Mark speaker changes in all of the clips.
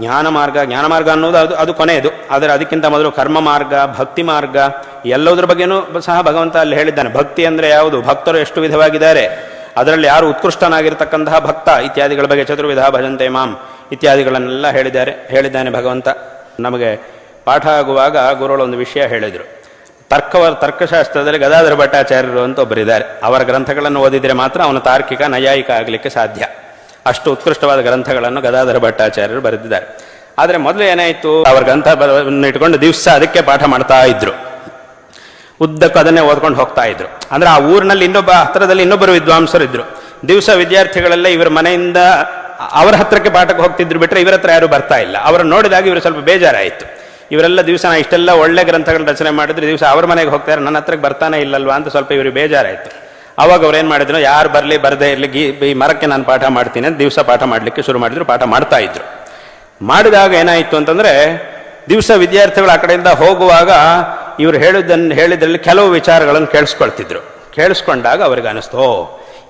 Speaker 1: ಜ್ಞಾನ ಮಾರ್ಗ ಜ್ಞಾನ ಮಾರ್ಗ ಅನ್ನೋದು ಅದು ಅದು ಕೊನೆಯದು. ಆದರೆ ಅದಕ್ಕಿಂತ ಮೊದಲು ಕರ್ಮ ಮಾರ್ಗ, ಭಕ್ತಿ ಮಾರ್ಗ, ಎಲ್ಲದರ ಬಗ್ಗೆನೂ ಸಹ ಭಗವಂತ ಅಲ್ಲಿ ಹೇಳಿದ್ದಾನೆ. ಭಕ್ತಿ ಅಂದರೆ ಯಾವುದು? ಭಕ್ತರು ಎಷ್ಟು ವಿಧವಾಗಿದ್ದಾರೆ? ಅದರಲ್ಲಿ ಯಾರು ಉತ್ಕೃಷ್ಟನಾಗಿರ್ತಕ್ಕಂತಹ ಭಕ್ತ? ಇತ್ಯಾದಿಗಳ ಬಗ್ಗೆ ಚತುರ್ವಿಧ ಭಜಂತೆ ಮಾಂ ಇತ್ಯಾದಿಗಳನ್ನೆಲ್ಲ ಹೇಳಿದ್ದಾರೆ, ಹೇಳಿದ್ದಾನೆ ಭಗವಂತ. ನಮಗೆ ಪಾಠ ಆಗುವಾಗ ಗುರುಗಳು ಒಂದು ವಿಷಯ ಹೇಳಿದರು. ತರ್ಕವ ತರ್ಕಶಾಸ್ತ್ರದಲ್ಲಿ ಗದಾಧರ ಭಟ್ಟಾಚಾರ್ಯರು ಅಂತ ಒಬ್ಬರಿದ್ದಾರೆ. ಅವರ ಗ್ರಂಥಗಳನ್ನು ಓದಿದರೆ ಮಾತ್ರ ಅವನ ತಾರ್ಕಿಕ, ನೈಯಾಯಿಕ ಆಗಲಿಕ್ಕೆ ಸಾಧ್ಯ. ಅಷ್ಟು ಉತ್ಕೃಷ್ಟವಾದ ಗ್ರಂಥಗಳನ್ನು ಗದಾಧರ ಭಟ್ಟಾಚಾರ್ಯರು ಬರೆದಿದ್ದಾರೆ. ಆದರೆ ಮೊದಲು ಏನಾಯಿತು? ಅವರ ಗ್ರಂಥ ಬರವನ್ನು ಇಟ್ಕೊಂಡು ದಿವಸ ಅದಕ್ಕೆ ಪಾಠ ಮಾಡ್ತಾ ಇದ್ರು. ಉದ್ದಕ್ಕೂ ಅದನ್ನೇ ಓದ್ಕೊಂಡು ಹೋಗ್ತಾ ಇದ್ರು. ಅಂದ್ರೆ ಆ ಊರಿನಲ್ಲಿ ಇನ್ನೊಬ್ಬ ಹತ್ರದಲ್ಲಿ ಇನ್ನೊಬ್ಬರು ವಿದ್ವಾಂಸರು ಇದ್ರು. ದಿವಸ ವಿದ್ಯಾರ್ಥಿಗಳೆಲ್ಲ ಇವರ ಮನೆಯಿಂದ ಅವರ ಹತ್ರಕ್ಕೆ ಪಾಠಕ್ಕೆ ಹೋಗ್ತಿದ್ರು ಬಿಟ್ಟರೆ ಇವರ ಹತ್ರ ಯಾರು ಬರ್ತಾ ಇಲ್ಲ. ಅವರನ್ನು ನೋಡಿದಾಗ ಇವರು ಸ್ವಲ್ಪ ಬೇಜಾರಾಯಿತು. ಇವರೆಲ್ಲ ದಿವಸ ನಾ ಇಷ್ಟೆಲ್ಲ ಒಳ್ಳೆ ಗ್ರಂಥಗಳನ್ನ ರಚನೆ ಮಾಡಿದ್ರೆ ದಿವಸ ಅವ್ರ ಮನೆಗೆ ಹೋಗ್ತಾರೆ ನನ್ನ ಹತ್ರಕ್ಕೆ ಬರ್ತಾನೆ ಇಲ್ಲಲ್ವಾ ಅಂತ ಸ್ವಲ್ಪ ಇವರು ಬೇಜಾರಾಯಿತು. ಅವಾಗ ಅವ್ರು ಏನು ಮಾಡಿದ್ರು? ಯಾರು ಬರಲಿ, ಬರದೇ ಇರಲಿ, ಗೀ, ಈ ಮರಕ್ಕೆ ನಾನು ಪಾಠ ಮಾಡ್ತೀನಿ ಅಂತ ದಿವಸ ಪಾಠ ಮಾಡಲಿಕ್ಕೆ ಶುರು ಮಾಡಿದ್ರು, ಪಾಠ ಮಾಡ್ತಾ ಇದ್ರು. ಮಾಡಿದಾಗ ಏನಾಯಿತು ಅಂತಂದ್ರೆ, ದಿವಸ ವಿದ್ಯಾರ್ಥಿಗಳು ಆ ಕಡೆಯಿಂದ ಹೋಗುವಾಗ ಇವರು ಹೇಳಿದ್ದನ್ನು ಹೇಳಿದ್ರಲ್ಲಿ ಕೆಲವು ವಿಚಾರಗಳನ್ನು ಕೇಳಿಸ್ಕೊಳ್ತಿದ್ರು. ಕೇಳಿಸ್ಕೊಂಡಾಗ ಅವ್ರಿಗೆ ಅನಿಸ್ತು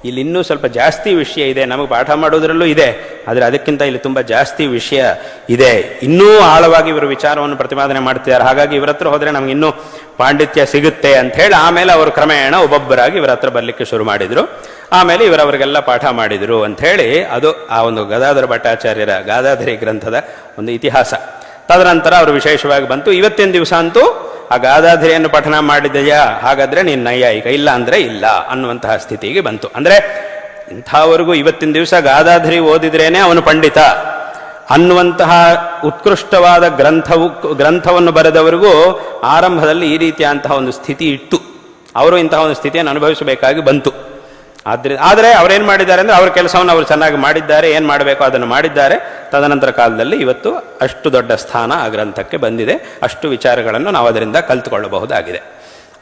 Speaker 1: ಇಲ್ಲಿ ಇನ್ನೂ ಸ್ವಲ್ಪ ಜಾಸ್ತಿ ವಿಷಯ ಇದೆ. ನಮಗೆ ಪಾಠ ಮಾಡೋದ್ರಲ್ಲೂ ಇದೆ. ಆದರೆ ಅದಕ್ಕಿಂತ ಇಲ್ಲಿ ತುಂಬ ಜಾಸ್ತಿ ವಿಷಯ ಇದೆ. ಇನ್ನೂ ಆಳವಾಗಿ ಇವರು ವಿಚಾರವನ್ನು ಪ್ರತಿಪಾದನೆ ಮಾಡ್ತಿದ್ದಾರೆ. ಹಾಗಾಗಿ ಇವರ ಹತ್ರ ಹೋದರೆ ನಮ್ಗೆ ಇನ್ನೂ ಪಾಂಡಿತ್ಯ ಸಿಗುತ್ತೆ ಅಂತ ಹೇಳಿ ಆಮೇಲೆ ಅವರು ಕ್ರಮೇಣ ಒಬ್ಬೊಬ್ಬರಾಗಿ ಇವರ ಹತ್ರ ಬರಲಿಕ್ಕೆ ಶುರು ಮಾಡಿದರು. ಆಮೇಲೆ ಇವರವರಿಗೆಲ್ಲ ಪಾಠ ಮಾಡಿದರು ಅಂತ ಹೇಳಿ ಅದು ಆ ಒಂದು ಗದಾಧರ ಭಟ್ಟಾಚಾರ್ಯರ ಗಾದಾಧರಿ ಗ್ರಂಥದ ಒಂದು ಇತಿಹಾಸ. ತದನಂತರ ಅವರು ವಿಶೇಷವಾಗಿ ಬಂತು. ಇವತ್ತಿನ ದಿವಸ ಅಂತೂ ಆ ಗಾದಾಧರಿಯನ್ನು ಪಠನ ಮಾಡಿದೆಯಾ? ಹಾಗಾದ್ರೆ ನೀನು ನೈಯಾಯಿಕ. ಇಲ್ಲ ಅಂದ್ರೆ ಇಲ್ಲ ಅನ್ನುವಂತಹ ಸ್ಥಿತಿಗೆ ಬಂತು. ಅಂದ್ರೆ ಇಂಥವರೆಗೂ ಇವತ್ತಿನ ದಿವಸ ಗಾದಾಧರಿ ಓದಿದ್ರೇನೆ ಅವನು ಪಂಡಿತ. ಅನ್ನುವಂತಹ ಉತ್ಕೃಷ್ಟವಾದ ಗ್ರಂಥವು, ಗ್ರಂಥವನ್ನು ಬರೆದವರಿಗೂ ಆರಂಭದಲ್ಲಿ ಈ ರೀತಿಯಾದಂತಹ ಒಂದು ಸ್ಥಿತಿ ಇತ್ತು ಅವರು ಇಂತಹ ಒಂದು ಸ್ಥಿತಿಯನ್ನು ಅನುಭವಿಸಬೇಕಾಗಿ ಬಂತು. ಆದ್ರೆ, ಆದರೆ ಅವರೇನು ಮಾಡಿದ್ದಾರೆ ಅಂದರೆ ಅವ್ರ ಕೆಲಸವನ್ನು ಅವರು ಚೆನ್ನಾಗಿ ಮಾಡಿದ್ದಾರೆ, ಏನು ಮಾಡಬೇಕು ಅದನ್ನು ಮಾಡಿದ್ದಾರೆ. ತದನಂತರ ಕಾಲದಲ್ಲಿ ಇವತ್ತು ಅಷ್ಟು ದೊಡ್ಡ ಸ್ಥಾನ ಆ ಗ್ರಂಥಕ್ಕೆ ಬಂದಿದೆ. ಅಷ್ಟು ವಿಚಾರಗಳನ್ನು ನಾವು ಅದರಿಂದ ಕಲ್ತುಕೊಳ್ಳಬಹುದಾಗಿದೆ.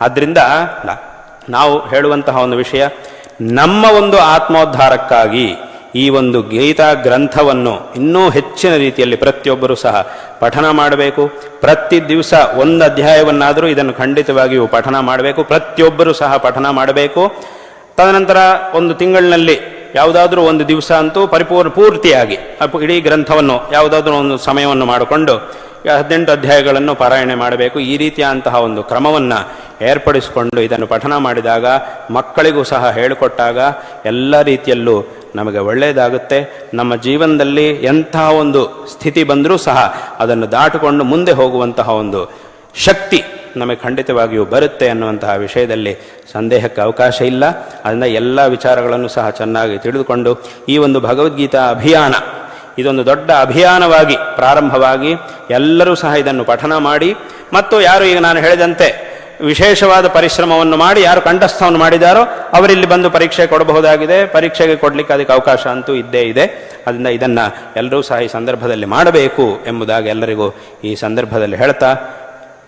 Speaker 1: ಆದ್ದರಿಂದ ನಾವು ಹೇಳುವಂತಹ ಒಂದು ವಿಷಯ, ನಮ್ಮ ಒಂದು ಆತ್ಮೋದ್ಧಾರಕ್ಕಾಗಿ ಈ ಒಂದು ಗೀತಾ ಗ್ರಂಥವನ್ನು ಇನ್ನೂ ಹೆಚ್ಚಿನ ರೀತಿಯಲ್ಲಿ ಪ್ರತಿಯೊಬ್ಬರೂ ಸಹ ಪಠನ ಮಾಡಬೇಕು. ಪ್ರತಿ ದಿವಸ ಒಂದು ಅಧ್ಯಾಯವನ್ನಾದರೂ ಇದನ್ನು ಖಂಡಿತವಾಗಿಯೂ ಪಠನ ಮಾಡಬೇಕು. ಪ್ರತಿಯೊಬ್ಬರೂ ಸಹ ಪಠನ ಮಾಡಬೇಕು. ತದನಂತರ ಒಂದು ತಿಂಗಳಿನಲ್ಲಿ ಯಾವುದಾದ್ರೂ ಒಂದು ದಿವಸ ಅಂತೂ ಪರಿಪೂರ್ಣ ಪೂರ್ತಿಯಾಗಿ ಇಡೀ ಗ್ರಂಥವನ್ನು ಯಾವುದಾದ್ರೂ ಒಂದು ಸಮಯವನ್ನು ಮಾಡಿಕೊಂಡು ಹದಿನೆಂಟು ಅಧ್ಯಾಯಗಳನ್ನು ಪಾರಾಯಣೆ ಮಾಡಬೇಕು. ಈ ರೀತಿಯಂತಹ ಒಂದು ಕ್ರಮವನ್ನು ಏರ್ಪಡಿಸಿಕೊಂಡು ಇದನ್ನು ಪಠನ ಮಾಡಿದಾಗ, ಮಕ್ಕಳಿಗೂ ಸಹ ಹೇಳಿಕೊಟ್ಟಾಗ ಎಲ್ಲ ರೀತಿಯಲ್ಲೂ ನಮಗೆ ಒಳ್ಳೆಯದಾಗುತ್ತೆ. ನಮ್ಮ ಜೀವನದಲ್ಲಿ ಎಂತಹ ಒಂದು ಸ್ಥಿತಿ ಬಂದರೂ ಸಹ ಅದನ್ನು ದಾಟಿಕೊಂಡು ಮುಂದೆ ಹೋಗುವಂತಹ ಒಂದು ಶಕ್ತಿ ನಮಗೆ ಖಂಡಿತವಾಗಿಯೂ ಬರುತ್ತೆ ಅನ್ನುವಂತಹ ವಿಷಯದಲ್ಲಿ ಸಂದೇಹಕ್ಕೆ ಅವಕಾಶ ಇಲ್ಲ. ಅದರಿಂದ ಎಲ್ಲ ವಿಚಾರಗಳನ್ನು ಸಹ ಚೆನ್ನಾಗಿ ತಿಳಿದುಕೊಂಡು ಈ ಒಂದು ಭಗವದ್ಗೀತಾ ಅಭಿಯಾನ, ಇದೊಂದು ದೊಡ್ಡ ಅಭಿಯಾನವಾಗಿ ಪ್ರಾರಂಭವಾಗಿ ಎಲ್ಲರೂ ಸಹ ಇದನ್ನು ಪಠನ ಮಾಡಿ, ಮತ್ತು ಯಾರು ಈಗ ನಾನು ಹೇಳಿದಂತೆ ವಿಶೇಷವಾದ ಪರಿಶ್ರಮವನ್ನು ಮಾಡಿ ಯಾರು ಕಂಠಸ್ಥವನ್ನು ಮಾಡಿದಾರೋ ಅವರಿಲ್ಲಿ ಬಂದು ಪರೀಕ್ಷೆ ಕೊಡಬಹುದಾಗಿದೆ. ಪರೀಕ್ಷೆಗೆ ಕೊಡಲಿಕ್ಕೆ ಅದಕ್ಕೆ ಅವಕಾಶ ಅಂತೂ ಇದ್ದೇ ಇದೆ. ಅದರಿಂದ ಇದನ್ನು ಎಲ್ಲರೂ ಸಹ ಈ ಸಂದರ್ಭದಲ್ಲಿ ಮಾಡಬೇಕು ಎಂಬುದಾಗಿ ಎಲ್ಲರಿಗೂ ಈ ಸಂದರ್ಭದಲ್ಲಿ ಹೇಳ್ತಾ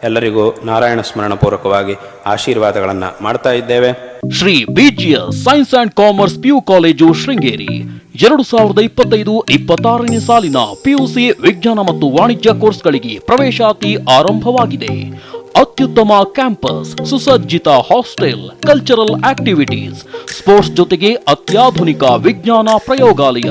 Speaker 1: ಎಲ್ಲರಿಗೂ ನಾರಾಯಣ ಸ್ಮರಣ ಪೂರ್ವಕವಾಗಿ ಆಶೀರ್ವಾದಗಳನ್ನು ಮಾಡ್ತಾ ಇದ್ದೇವೆ.
Speaker 2: Shri BGS science and commerce PU college Sringeri. ಎರಡು ಸಾವಿರದ ಇಪ್ಪತ್ತೈದು ಇಪ್ಪತ್ತಾರನೇ ಸಾಲಿನ ಪಿಯುಸಿ ವಿಜ್ಞಾನ ಮತ್ತು ವಾಣಿಜ್ಯ ಕೋರ್ಸ್ಗಳಿಗೆ ಪ್ರವೇಶಾತಿ ಆರಂಭವಾಗಿದೆ. ಅತ್ಯುತ್ತಮ ಕ್ಯಾಂಪಸ್, ಸುಸಜ್ಜಿತ ಹಾಸ್ಟೆಲ್, ಕಲ್ಚರಲ್ ಆಕ್ಟಿವಿಟೀಸ್, ಸ್ಪೋರ್ಟ್ಸ್ ಜೊತೆಗೆ ಅತ್ಯಾಧುನಿಕ ವಿಜ್ಞಾನ ಪ್ರಯೋಗಾಲಯ.